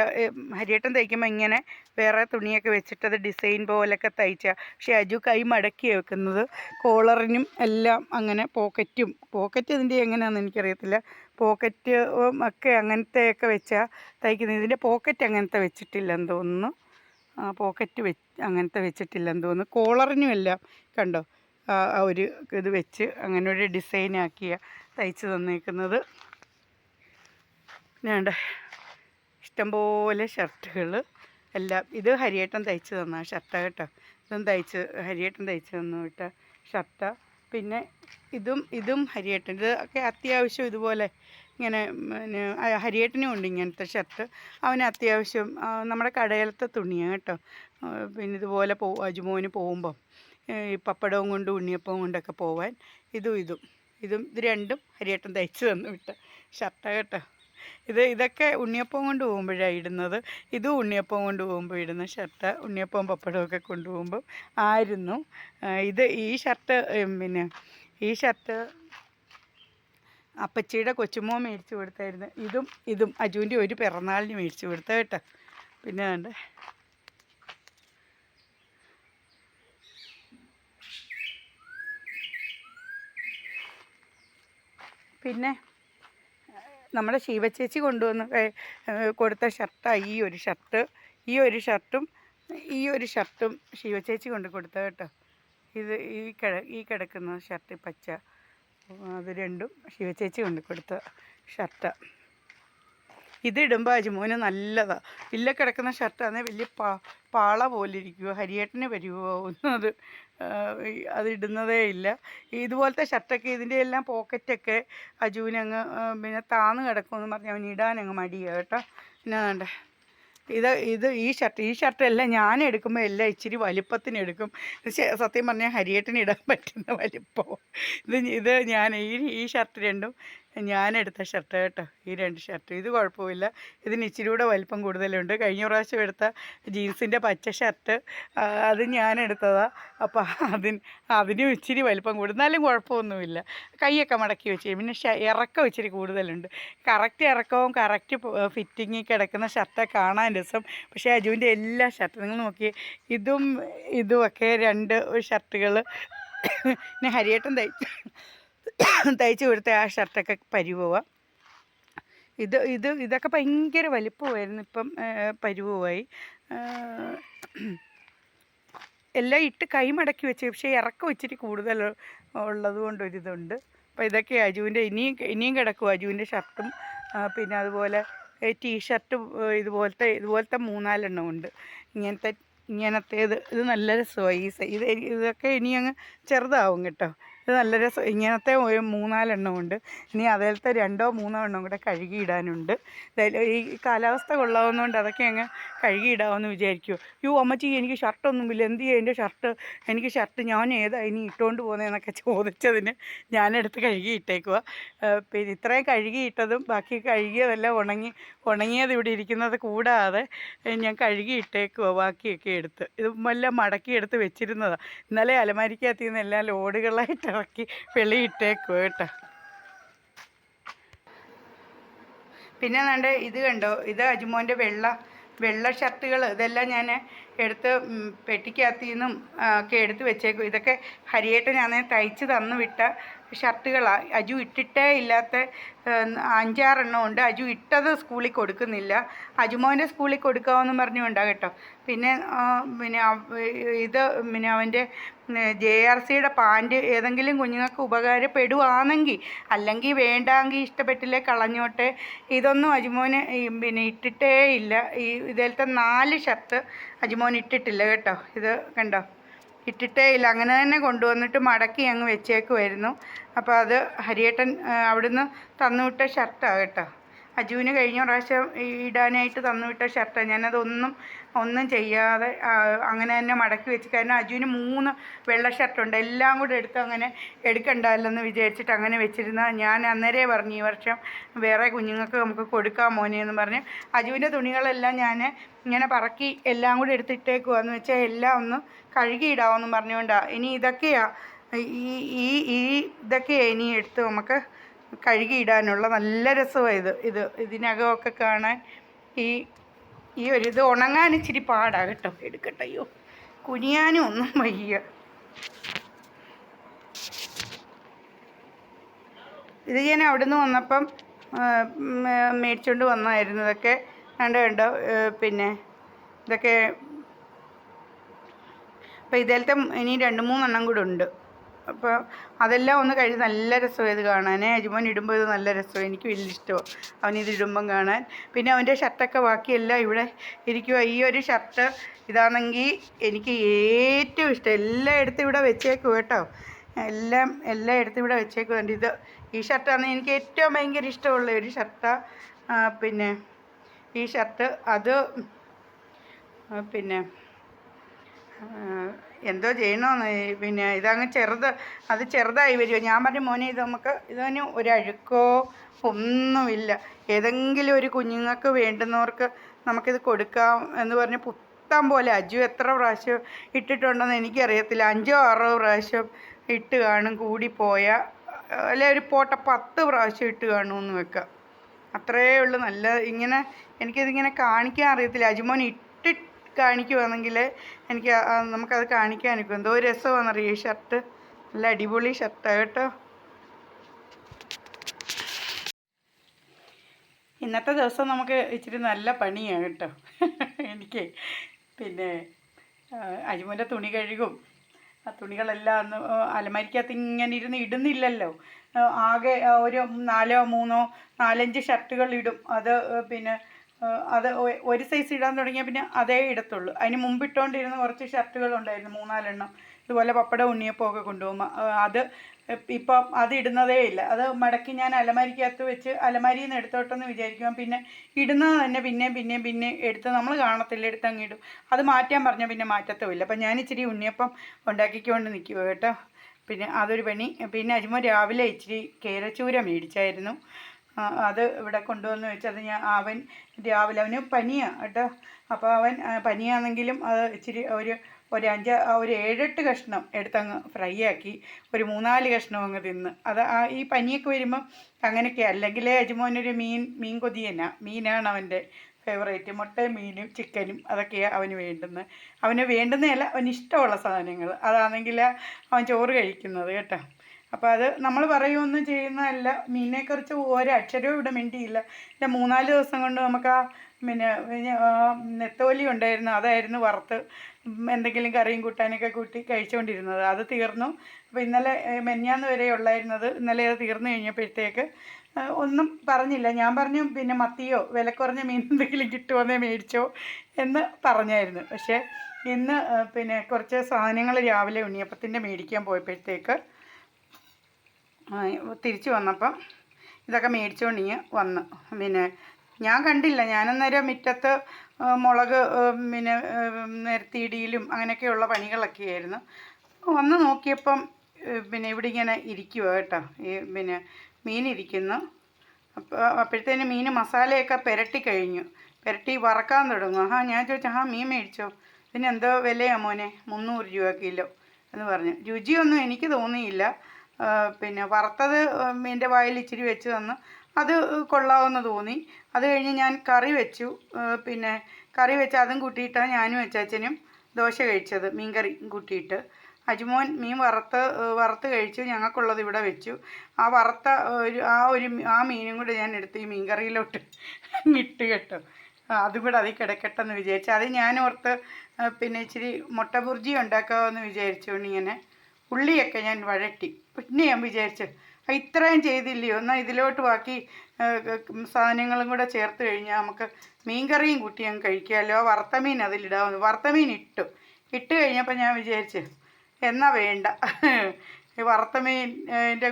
ഹരിയേട്ടൻ തയ്ക്കുമ്പോൾ ഇങ്ങനെ വേറെ തുണിയൊക്കെ വെച്ചിട്ട് അത് ഡിസൈൻ പോലൊക്കെ തയ്ച്ച. പക്ഷേ അജു കൈ മടക്കി വെക്കുന്നത് കോളറിനും എല്ലാം അങ്ങനെ പോക്കറ്റും. പോക്കറ്റ് ഇതിന്റെ എങ്ങനെയാണെന്ന് എനിക്കറിയത്തില്ല. പോക്കറ്റ് ഒക്കെ അങ്ങനത്തെയൊക്കെ വെച്ചാൽ തയ്ക്കുന്നത്. ഇതിന്റെ പോക്കറ്റ് അങ്ങനത്തെ വെച്ചിട്ടില്ല വെച്ചിട്ടില്ലെന്ന് തോന്നുന്നു. പോക്കറ്റ് വെ അങ്ങനത്തെ വെച്ചിട്ടില്ലെന്ന് തോന്നുന്നു. കോളറിനും എല്ലാം കണ്ടോ? ആ ഒരു ഇത് വെച്ച് അങ്ങനെ ഒരു ഡിസൈനാക്കിയ തയ്ച്ച് തന്നേക്കുന്നത്. ഞാണ്ട് ഇഷ്ടംപോലെ ഷർട്ടുകൾ എല്ലാം ഇത് ഹരിയേട്ടൻ തയ്ച്ച് തന്ന ഷർട്ട കേട്ടോ. ഇതും തയ്ച്ച് ഹരിയേട്ടൻ തയ്ച്ച് തന്നു വിട്ട ഷർട്ട പിന്നെ ഇതും ഇതും ഹരിയേട്ടൻ ഇത് ഒക്കെ അത്യാവശ്യം ഇതുപോലെ ഇങ്ങനെ പിന്നെ ഹരിയേട്ടനും ഉണ്ട് ഇങ്ങനത്തെ ഷർട്ട് അവന് അത്യാവശ്യം നമ്മുടെ കടയിലത്തെ തുണിയാണ് കേട്ടോ. പിന്നെ ഇതുപോലെ പോ അജുമോന് പോകുമ്പം പപ്പടവും കൊണ്ട് ഉണ്ണിയപ്പവും കൊണ്ടൊക്കെ പോവാൻ ഇതും ഇതും. ഇതും ഇത് രണ്ടും ഹരിയേട്ടൻ തയ്ച്ചു തന്നു വിട്ട. ഷർട്ടാണ് കേട്ടോ. ഇത് ഇതൊക്കെ ഉണ്ണിയപ്പം കൊണ്ട് പോകുമ്പോഴാണ് ഇടുന്നത്. ഇതും ഉണ്ണിയപ്പം കൊണ്ട് പോകുമ്പോൾ ഇടുന്ന ഷർട്ട് ഉണ്ണിയപ്പവും പപ്പടവും ഒക്കെ കൊണ്ടുപോകുമ്പോൾ ആയിരുന്നു. ഇത് ഈ ഷർട്ട് പിന്നെ ഈ ഷർട്ട് അപ്പച്ചിയുടെ കൊച്ചുമോ മേടിച്ചു കൊടുത്തായിരുന്നു. ഇതും ഇതും അജുവിന്റെ ഒരു പിറന്നാളിന് മേടിച്ചു കൊടുത്ത കേട്ടോ. പിന്നെ വേണ്ട? പിന്നെ നമ്മുടെ ശിവചേച്ചി കൊണ്ടുവന്ന് കൊടുത്ത ഷർട്ടാണ് ഈ ഒരു ഷർട്ട്. ഈ ഒരു ഷർട്ടും ഈ ഒരു ഷർട്ടും ശിവചേച്ചി കൊണ്ട് കൊടുത്ത കേട്ടോ. ഇത് ഈ കിട ഈ കിടക്കുന്ന ഷർട്ട് പച്ച. അത് രണ്ടും ശിവചേച്ചി കൊണ്ട് കൊടുത്ത ഷർട്ടാണ് ഇതിടുമ്പോൾ അജിമോന് നല്ലതാണ് ഇല്ല കിടക്കുന്ന ഷർട്ടാണെങ്കിൽ വലിയ പാ പാള പോലെ ഇരിക്കുമോ ഹരിയേട്ടന് വരുമോ ഒന്നും അത് അതിടുന്നതേ ഇല്ല. ഇതുപോലത്തെ ഷർട്ടൊക്കെ ഇതിന്റെ എല്ലാം പോക്കറ്റൊക്കെ അജുവിനങ്ങ് പിന്നെ താന്ന് കിടക്കുമെന്ന് പറഞ്ഞ് അവൻ ഇടാനങ്ങ് മടിയാണ് കേട്ടോ. പിന്നെ വേണ്ടേ? ഇത് ഇത് ഈ ഷർട്ട് ഈ ഷർട്ടെല്ലാം ഞാൻ എടുക്കുമ്പോൾ എല്ലാം ഇച്ചിരി വലിപ്പത്തിന് എടുക്കും. ഇത് സത്യം പറഞ്ഞാൽ ഹരിയേട്ടന് ഇടാൻ പറ്റുന്ന വലിപ്പം. ഇത് ഇത് ഞാൻ ഈ ഈ ഷർട്ട് രണ്ടും ഞാൻ എടുത്ത ഷർട്ട് കേട്ടോ ഈ രണ്ട് ഷർട്ട് ഇത് കുഴപ്പമില്ല. ഇതിന് ഇച്ചിരി കൂടെ വലിപ്പം കൂടുതലുണ്ട്. കഴിഞ്ഞ പ്രാവശ്യം എടുത്ത ജീൻസിന്റെ പച്ച ഷർട്ട് അത് ഞാൻ എടുത്തതാണ് അപ്പോൾ അതിന് അതിനും ഇച്ചിരി വലിപ്പം കൂടും എന്നാലും കുഴപ്പമൊന്നുമില്ല. കൈയൊക്കെ മടക്കി വെച്ച് പിന്നെ ഇറക്കം ഇച്ചിരി കൂടുതലുണ്ട്. കറക്റ്റ് ഇറക്കവും കറക്റ്റ് ഫിറ്റിങ്ങിൽ കിടക്കുന്ന ഷർട്ട് കാണാൻ രസം. പക്ഷേ അജുവിന്റെ എല്ലാ ഷർട്ടും നിങ്ങൾ നോക്കി ഇതും ഇതുമൊക്കെ രണ്ട് ഷർട്ടുകൾ പിന്നെ ഹരിയേട്ടൻ തയ്ച്ച് തയ്ച്ച് കൊടുത്ത ആ ഷർട്ടൊക്കെ പരിവുക ഇത് ഇത് ഇതൊക്കെ ഭയങ്കര വലിപ്പമായിരുന്നു ഇപ്പം പരിവുമായി എല്ലാം ഇട്ട് കൈമടക്കി വെച്ച് പക്ഷേ ഇറക്കം ഇച്ചിരി കൂടുതൽ ഉള്ളത് കൊണ്ടൊരിതുണ്ട് അപ്പോൾ ഇതൊക്കെ അജുവിന്റെ ഇനിയും ഇനിയും കിടക്കും അജുവിന്റെ ഷർട്ടും. പിന്നെ അതുപോലെ ടീഷർട്ട് ഇതുപോലത്തെ ഇതുപോലത്തെ മൂന്നാലെണ്ണം ഉണ്ട്. ഇങ്ങനത്തെ ഇങ്ങനത്തേത് ഇത് നല്ല രസമായി. ഈ ഇത് ഇതൊക്കെ ഇനി അങ്ങ് ചെറുതാവും കേട്ടോ. ഇത് നല്ല രസം ഇങ്ങനത്തെ ഒരു മൂന്നാലെണ്ണം ഉണ്ട്. ഇനി അതിലത്തെ രണ്ടോ മൂന്നോ എണ്ണം കൂടെ കഴുകിയിടാനുണ്ട്. ഈ കാലാവസ്ഥ കൊള്ളാവുന്നതുകൊണ്ട് അതൊക്കെ അങ്ങ് കഴുകിയിടാമെന്ന് വിചാരിക്കുമോ യോ അമ്മച്ചി എനിക്ക് ഷർട്ടൊന്നുമില്ല എന്ത് ചെയ്യും എന്റെ ഷർട്ട് എനിക്ക് ഷർട്ട് ഞാൻ ഏതാ ഇനി ഇട്ടുകൊണ്ട് പോകുന്നതെന്നൊക്കെ ചോദിച്ചതിന് ഞാനെടുത്ത് കഴുകിയിട്ടേക്കുക പിന്നെ ഇത്രയും കഴുകിയിട്ടതും ബാക്കി കഴുകിയതെല്ലാം ഉണങ്ങി ഉണങ്ങിയത് ഇവിടെ ഇരിക്കുന്നത് കൂടാതെ ഞാൻ കഴുകിയിട്ടേക്കുക ബാക്കിയൊക്കെ എടുത്ത്. ഇത് എല്ലാം മടക്കി വെച്ചിരുന്നതാണ് ഇന്നലെ അലമാരിക്കകത്ത് നിന്ന് എല്ലാം ലോഡുകളായിട്ട് ഇറക്കി വെളിയിട്ടേക്കുക കേട്ടോ. പിന്നെ നണ്ട് ഇത് കണ്ടോ? ഇത് അജുമോന്റെ വെള്ള വെള്ള ഷർട്ടുകൾ. ഇതെല്ലാം ഞാൻ എടുത്ത് പെട്ടിക്കകത്തു നിന്നും ഒക്കെ എടുത്ത് വെച്ചേക്കും. ഇതൊക്കെ ഹരിയേട്ടനാണ് തയ്ച്ച് തന്നു വിട്ട ഷർട്ടുകളാണ് അജു ഇട്ടിട്ടേ ഇല്ലാത്ത അഞ്ചാറെണ്ണം ഉണ്ട്. അജു ഇട്ടത് സ്കൂളിൽ കൊടുക്കുന്നില്ല. അജുമോന്റെ സ്കൂളിൽ കൊടുക്കാമെന്ന് പറഞ്ഞുകൊണ്ടാ കേട്ടോ. പിന്നെ പിന്നെ ഇത് പിന്നെ അവന്റെ ജെ ആർ സിയുടെ പാന്റ് ഏതെങ്കിലും കുഞ്ഞുങ്ങൾക്ക് ഉപകാരപ്പെടുവാണെങ്കിൽ അല്ലെങ്കിൽ വേണ്ടാങ്കിൽ ഇഷ്ടപ്പെട്ടില്ലേ കളഞ്ഞോട്ടെ. ഇതൊന്നും അജുമോന് പിന്നെ ഇട്ടിട്ടേ ഇല്ല. ഈ ഇതിലത്തെ നാല് ഷർട്ട് അജുമോൻ ഇട്ടിട്ടില്ല കേട്ടോ. ഇത് കണ്ടോ? ഇട്ടിട്ടേ ഇല്ല. അങ്ങനെ തന്നെ കൊണ്ടുവന്നിട്ട് മടക്കി അങ്ങ് വെച്ചേക്കുമായിരുന്നു അപ്പോൾ അത് ഹരിയേട്ടൻ അവിടുന്ന് തന്നുവിട്ട ഷർട്ടാണ് കേട്ടോ. അജുവിന് കഴിഞ്ഞ പ്രാവശ്യം ഇടാനായിട്ട് തന്നുവിട്ട ഷർട്ടാണ് ഞാനതൊന്നും ഒന്നും ചെയ്യാതെ അങ്ങനെ തന്നെ മടക്കി വെച്ച്. കാരണം അജുവിന് മൂന്ന് വെള്ള ഷർട്ടുണ്ട്. എല്ലാം കൂടെ എടുത്ത് അങ്ങനെ എടുക്കണ്ടല്ലെന്ന് വിചാരിച്ചിട്ട് അങ്ങനെ വെച്ചിരുന്ന ഞാൻ അന്നേരേ പറഞ്ഞു ഈ വർഷം വേറെ കുഞ്ഞുങ്ങൾക്ക് നമുക്ക് കൊടുക്കാം മോനെ എന്ന് പറഞ്ഞ്. അജുവിന്റെ തുണികളെല്ലാം ഞാൻ ഇങ്ങനെ പറക്കി എല്ലാം കൂടെ എടുത്തിട്ടേക്കുവാന്ന് വെച്ചാൽ എല്ലാം ഒന്ന് കഴുകിയിടാമെന്ന് പറഞ്ഞുകൊണ്ടാണ് ഇനി ഇതൊക്കെയാ ഈ ഈ ഈ ഇതൊക്കെയാണ് ഇനി എടുത്ത് നമുക്ക് കഴുകിയിടാനുള്ള. നല്ല രസമാണ് ഇത്. ഇത് ഇതിനകമൊക്കെ കാണാൻ ഈ ഈ ഒരു ഇത് ഉണങ്ങാൻ ഇച്ചിരി പാടാ കേട്ടോ. എടുക്കട്ടെ. അയ്യോ കുനിയാനും ഒന്നും വയ്യ. ഇത് ഞാൻ അവിടുന്ന് വന്നപ്പം മേടിച്ചുകൊണ്ട് വന്നായിരുന്നു. ഇതൊക്കെ കണ്ടോ കണ്ടോ പിന്നെ ഇതൊക്കെ. അപ്പോൾ ഇതിലത്തെ ഇനി രണ്ട് മൂന്നെണ്ണം കൂടെ ഉണ്ട്. അപ്പോൾ അതെല്ലാം ഒന്ന് കഴിഞ്ഞ് നല്ല രസമാണ് ഇത് കാണാൻ. അജുമോൻ ഇടുമ്പോൾ ഇത് നല്ല രസമാണ് എനിക്ക് വലിയ ഇഷ്ടമാണ് ഇത് ഇടുമ്പം കാണാൻ. പിന്നെ അവന്റെ ഷർട്ടൊക്കെ ബാക്കിയെല്ലാം ഇവിടെ ഇരിക്കുക ഈ ഒരു ഷർട്ട് ഇതാണെങ്കിൽ എനിക്ക് ഏറ്റവും ഇഷ്ടം. എല്ലാം എടുത്ത് ഇവിടെ വെച്ചേക്കും കേട്ടോ. എല്ലാം എല്ലാം എടുത്ത് ഇവിടെ വെച്ചേക്കുന്നുണ്ട് ഇത് ഈ ഷർട്ടാണ് എനിക്ക് ഏറ്റവും ഭയങ്കര ഇഷ്ടമുള്ള ഒരു ഷർട്ടാണ് പിന്നെ ഈ ഷർട്ട് അത് പിന്നെ എന്തോ ചെയ്യണമെന്ന് പിന്നെ ഇതങ്ങ് ചെറുത് അത് ചെറുതായി വരുമോ ഞാൻ പറഞ്ഞു മോനെ ഇത് നമുക്ക് ഇതിന് ഒരഴുക്കോ ഒന്നുമില്ല. ഏതെങ്കിലും ഒരു കുഞ്ഞുങ്ങൾക്ക് വേണ്ടുന്നവർക്ക് നമുക്കിത് കൊടുക്കാം എന്ന് പറഞ്ഞ് പുത്തം പോലെ അജു എത്ര പ്രാവശ്യം ഇട്ടിട്ടുണ്ടെന്ന് എനിക്കറിയത്തില്ല. അഞ്ചോ ആറോ പ്രാവശ്യം ഇട്ട് കാണും കൂടിപ്പോയ അല്ലെ ഒരു പോട്ട പത്ത് പ്രാവശ്യം ഇട്ട് കാണുമെന്ന് വെക്കാം. അത്രയേ ഉള്ളൂ. നല്ല ഇങ്ങനെ എനിക്കിതിങ്ങനെ കാണിക്കാൻ അറിയത്തില്ല. അജുമോൻ ഇട്ട് കാണിക്കുവാണെങ്കിൽ എനിക്ക് നമുക്കത് കാണിക്കാനൊക്കെ എന്തോ രസമാണെന്നറിയോ ഈ ഷർട്ട്. നല്ല അടിപൊളി ഷർട്ടാണ് കേട്ടോ. ഇന്നത്തെ ദിവസം നമുക്ക് ഇച്ചിരി നല്ല പണിയാണ് കേട്ടോ. എനിക്ക് പിന്നെ ആ, തുണി കഴുകും. ആ തുണികളെല്ലാം ഒന്ന് അലമാരിക്കകത്ത് ഇങ്ങനെ ഇരുന്ന് ഇടുന്നില്ലല്ലോ. ആകെ ഒരു നാലോ മൂന്നോ നാലഞ്ച് ഷർട്ടുകൾ ഇടും. അത് പിന്നെ അത് ഒരു സൈസ് ഇടാൻ തുടങ്ങിയാൽ പിന്നെ അതേ ഇടത്തുള്ളൂ. അതിന് മുമ്പ് ഇട്ടുകൊണ്ടിരുന്ന കുറച്ച് ഷർട്ടുകൾ ഉണ്ടായിരുന്നു മൂന്നാലെണ്ണം. ഇതുപോലെ പപ്പട ഉണ്ണിയപ്പമൊക്കെ കൊണ്ടുപോകുമ്പോൾ അത് ഇപ്പം അത് ഇടുന്നതേ ഇല്ല. അത് മടക്കി ഞാൻ അലമാരിക്കകത്ത് വെച്ച് അലമാരിയിൽ നിന്ന് എടുത്തോട്ടെന്ന് വിചാരിക്കുമ്പോൾ പിന്നെ ഇടുന്നത് തന്നെ പിന്നെയും പിന്നെയും പിന്നെ എടുത്ത് നമ്മൾ കാണത്തില്ല എടുത്ത് അങ്ങ് ഇടും. അത് മാറ്റാൻ പറഞ്ഞാൽ പിന്നെ മാറ്റത്തുമില്ല അപ്പം ഞാൻ ഇച്ചിരി ഉണ്ണിയപ്പം ഉണ്ടാക്കിക്കൊണ്ട് നിൽക്കുക കേട്ടോ. പിന്നെ അതൊരു പണി. പിന്നെ അജിമോ രാവിലെ ഇച്ചിരി കേരച്ചൂര മേടിച്ചായിരുന്നു. അത് ഇവിടെ കൊണ്ടുവന്ന് വെച്ചത് ഞാൻ അവൻ രാവിലെ അവന് പനിയാണ് കേട്ടോ. അപ്പോൾ അവൻ പനിയാണെങ്കിലും അത് ഇച്ചിരി ഒരു ഒരു അഞ്ച് ഒരു ഏഴെട്ട് കഷ്ണം എടുത്തങ്ങ് ഫ്രൈ ആക്കി ഒരു മൂന്നാൽ കഷ്ണം അങ്ങ് തിന്ന്. അത് ആ ഈ പനിയൊക്കെ വരുമ്പം അങ്ങനെയൊക്കെ അല്ലെങ്കിൽ അജുമോനൊരു മീൻ മീൻ കൊതിയന. മീനാണ് അവന്റെ ഫേവറേറ്റ്. മുട്ടയും മീനും ചിക്കനും അതൊക്കെയാണ് അവന് വേണ്ടുന്നത്. അവന് വേണ്ടുന്നതല്ല അവന് ഇഷ്ടമുള്ള സാധനങ്ങൾ. അതാണെങ്കിൽ അവൻ ചോറ് കഴിക്കുന്നത് കേട്ടോ. അപ്പോൾ അത് നമ്മൾ പറയുമൊന്നും ചെയ്യുന്നതല്ല. മീനിനെക്കുറിച്ച് ഒരക്ഷരവും ഇവിടെ മിണ്ടിയില്ല. പിന്നെ മൂന്നാൽ ദിവസം കൊണ്ട് നമുക്ക് ആ പിന്നെ നെത്തോലി ഉണ്ടായിരുന്നു. അതായിരുന്നു വറുത്ത് എന്തെങ്കിലും കറിയും കൂട്ടാനൊക്കെ കൂട്ടി കഴിച്ചുകൊണ്ടിരുന്നത് അത് തീർന്നു. അപ്പോൾ ഇന്നലെ ഏഹ്, വരെ ഉള്ളായിരുന്നത്. ഇന്നലെ അത് തീർന്നു കഴിഞ്ഞപ്പോഴത്തേക്ക് ഒന്നും പറഞ്ഞില്ല. ഞാൻ പറഞ്ഞു പിന്നെ മത്തിയോ വില കുറഞ്ഞ മീൻ എന്തെങ്കിലും കിട്ടുമോന്നേ മേടിച്ചോ എന്ന് പറഞ്ഞായിരുന്നു. പക്ഷേ ഇന്ന് പിന്നെ കുറച്ച് സാധനങ്ങൾ രാവിലെ ഉണ്ണിയപ്പത്തിന്റെ മേടിക്കാൻ പോയപ്പോഴത്തേക്ക് തിരിച്ചു വന്നപ്പം ഇതൊക്കെ മേടിച്ചുകൊണ്ട് ഇങ്ങ് വന്ന്. പിന്നെ ഞാൻ കണ്ടില്ല. ഞാനന്നേരം മുറ്റത്ത് മുളക് പിന്നെ നിരത്തിയിടിയിലും അങ്ങനെയൊക്കെയുള്ള പണികളൊക്കെ ആയിരുന്നു. വന്ന് നോക്കിയപ്പം പിന്നെ ഇവിടെ ഇങ്ങനെ ഇരിക്കുക കേട്ടോ. ഈ പിന്നെ മീൻ ഇരിക്കുന്നു. അപ്പോൾ അപ്പോഴത്തേന് മീൻ മസാലയൊക്കെ പുരട്ടി കഴിഞ്ഞു. പുരട്ടി വറക്കാൻ തുടങ്ങും. ആ ഞാൻ ചോദിച്ചു ആ മീൻ മേടിച്ചോ? ഇതിന് എന്തോ വിലയാണ് മോനെ? മുന്നൂറ് രൂപ കിലോ. എന്ന് പറഞ്ഞു. രുചിയൊന്നും എനിക്ക് തോന്നിയില്ല. പിന്നെ വറുത്തത് മീന്റെ വായിൽ ഇച്ചിരി വെച്ച് തന്നു. അത് കൊള്ളാമെന്ന് തോന്നി. അത് കഴിഞ്ഞ് ഞാൻ കറി വെച്ചു. പിന്നെ കറി വെച്ച് അതും കൂട്ടിയിട്ടാണ് ഞാനും അച്ചാച്ചനും ദോശ കഴിച്ചത് മീൻകറി കൂട്ടിയിട്ട്. അജ്മോൻ മീൻ വറുത്ത് വറുത്ത് കഴിച്ചു. ഞങ്ങൾക്കുള്ളത് ഇവിടെ വെച്ചു. ആ വറുത്ത ഒരു ആ ഒരു ആ മീനും കൂടെ ഞാൻ എടുത്ത് ഈ മീൻകറിയിലോട്ട് ഇട്ട് കേട്ടോ. അതും കൂടെ അതിൽ കിടക്കട്ടെ എന്ന് വിചാരിച്ചു. അത് ഞാൻ ഓർത്ത് പിന്നെ ഇച്ചിരി മുട്ട ബുർജി ഉണ്ടാക്കാമെന്ന് വിചാരിച്ചുകൊണ്ട് ഇങ്ങനെ ഉള്ളിയൊക്കെ ഞാൻ വഴറ്റി. പിന്നെ ഞാൻ വിചാരിച്ചു "ആ, ഇത്രയും ചെയ്തില്ലയോ? എന്നാൽ ഇതിലോട്ട് ബാക്കി സാധനങ്ങളും കൂടെ ചേർത്ത് കഴിഞ്ഞാൽ നമുക്ക് മീൻകറിയും കൂട്ടി ഞാൻ കഴിക്കാമല്ലോ വറുത്ത മീൻ അതിലിടാമെന്ന് വറുത്ത മീൻ ഇട്ടു. ഇട്ട് കഴിഞ്ഞപ്പോൾ ഞാൻ വിചാരിച്ചു എന്നാ വേണ്ട. ഈ വറുത്ത മീനിന്റെ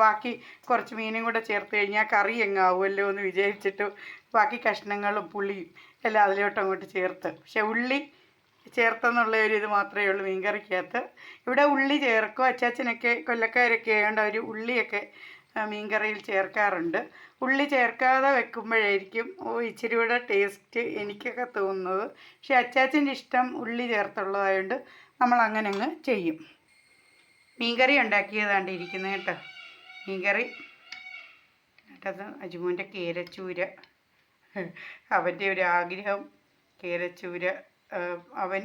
ബാക്കി കുറച്ച് മീനും കൂടെ ചേർത്ത് കഴിഞ്ഞാൽ കറി എങ്ങാവുമല്ലോ എന്ന് വിചാരിച്ചിട്ട് ബാക്കി കഷ്ണങ്ങളും പുളിയും എല്ലാം അതിലോട്ട് അങ്ങോട്ട് ചേർത്ത്. പക്ഷെ ഉള്ളി ചേർത്തെന്നുള്ള ഒരു ഇത് മാത്രമേ ഉള്ളൂ മീൻകറിക്കകത്ത്. ഇവിടെ ഉള്ളി ചേർക്കും. അച്ചാച്ചനൊക്കെ കൊല്ലക്കാരൊക്കെ ആയതുകൊണ്ട് അവർ ഉള്ളിയൊക്കെ മീൻകറിയിൽ ചേർക്കാറുണ്ട്. ഉള്ളി ചേർക്കാതെ വെക്കുമ്പോഴായിരിക്കും ഓ ഇച്ചിരി കൂടെ ടേസ്റ്റ് എനിക്കൊക്കെ തോന്നുന്നത്. പക്ഷെ അച്ചാച്ചന്റെ ഇഷ്ടം ഉള്ളി ചേർത്തുള്ളതായതുകൊണ്ട് നമ്മൾ അങ്ങനെ അങ്ങ് ചെയ്യും. മീൻകറി ഉണ്ടാക്കിയതാണ്ട് ഇരിക്കുന്നത് കേട്ടോ. മീൻകറി. കേട്ടത് അജുമോന്റെ കേരച്ചൂര. അവന്റെ ഒരു ആഗ്രഹം കേരച്ചൂര. അവൻ